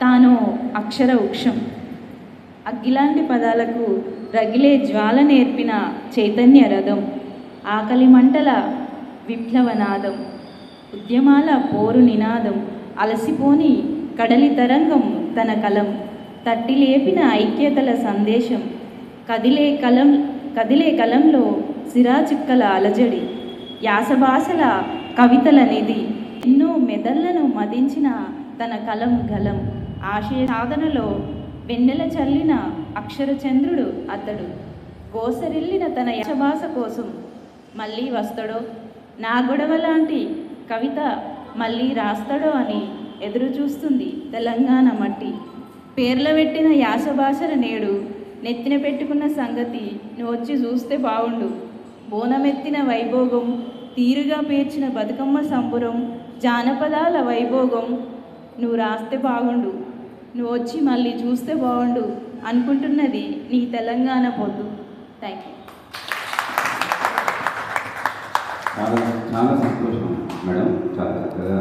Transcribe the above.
తాను అక్షర వృక్షం. అగ్గిలాంటి పదాలకు రగిలే జ్వాల నేర్పిన చైతన్య రథం ఆకలి మంటల విప్లవనాదం ఉద్యమాల పోరు నినాదం అలసిపోని కడలి తరంగం తన కలం తట్టి లేపిన ఐక్యతల సందేశం కదిలే కలం కదిలే కలంలో సిరాచుక్కల అలజడి యాసభాషల కవితల నిధి ఎన్నో మెదళ్ళను మదించిన తన కలం గలం. ఆశయ సాధనలో వెన్నెల చల్లిన అక్షరచంద్రుడు అతడు. కోసరిల్లిన తన యశభాష కోసం మళ్ళీ వస్తాడో? నా గొడవ లాంటి కవిత మళ్ళీ రాస్తాడో అని ఎదురు చూస్తుంది తెలంగాణ మట్టి. పేర్ల పెట్టిన యాస భాషల నేడు నెత్తిన పెట్టుకున్న సంగతి నువ్వు వచ్చి చూస్తే బావుండు. బోనమెత్తిన వైభోగం తీరుగా పేర్చిన బతుకమ్మ సంబురం జానపదాల వైభోగం నువ్వు రాస్తే బాగుండు. నువ్వు వచ్చి మళ్ళీ చూస్తే బాగుండు అనుకుంటున్నది నీ తెలంగాణ పొద్దు. థ్యాంక్ యూ చాలా చాలా సంతోషం మేడం. చాలా చక్కగా